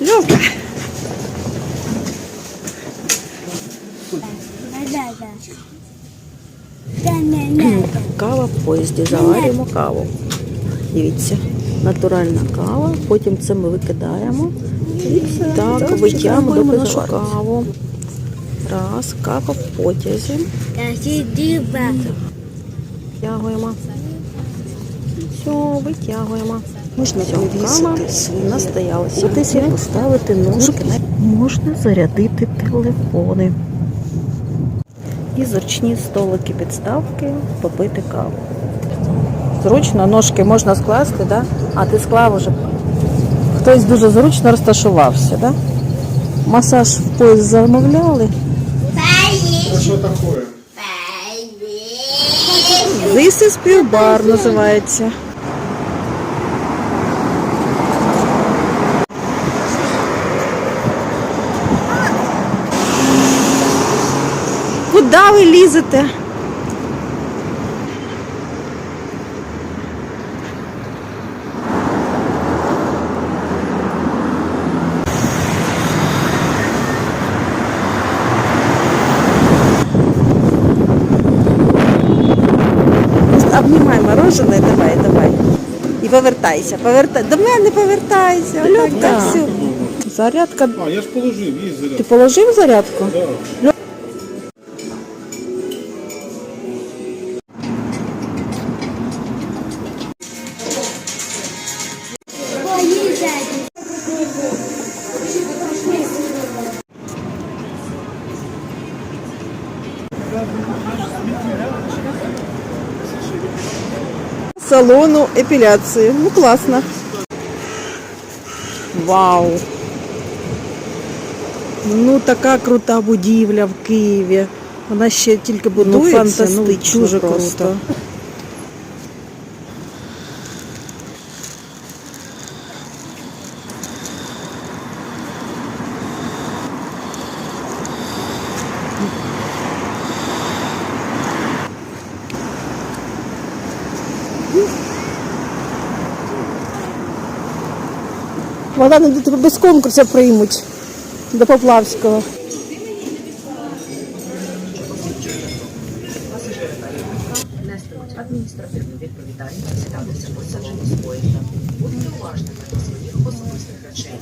Надо. Кава в поїзді, заварюємо каву. Дивіться, натуральна кава, потім це ми викидаємо. І так витягуємо нашу каву. Раз, кава в потязі. Витягуємо. Все, витягуємо. Можна Все, повісити настоялася. і поставити ножки на Можна зарядити телефони. І зручні столики підставки попити каву. Зручно, ножки можна скласти, да? а ти склав уже. Хтось дуже зручно розташувався, да? Масаж в поїзд замовляли. This is Pure Bar називається. Куди ви лізете? Обнімай мороженое, давай, давай. І повертайся, повертай. До мене повертайся. Льотка, все. Зарядка. А, я ж положив, є заряд. Ти положив зарядку? Да. Салону епіляції. Ну, класно. Вау. Ну, така крута будівля в Києві. Вона ще тільки будується. Ну, фантастично дуже просто. круто. Вона тебе без конкурсу приймуть до Поплавського. нестимуть адміністративну відповідальність, за посадження поїзда. Будьте уважними до своїх особистих речей.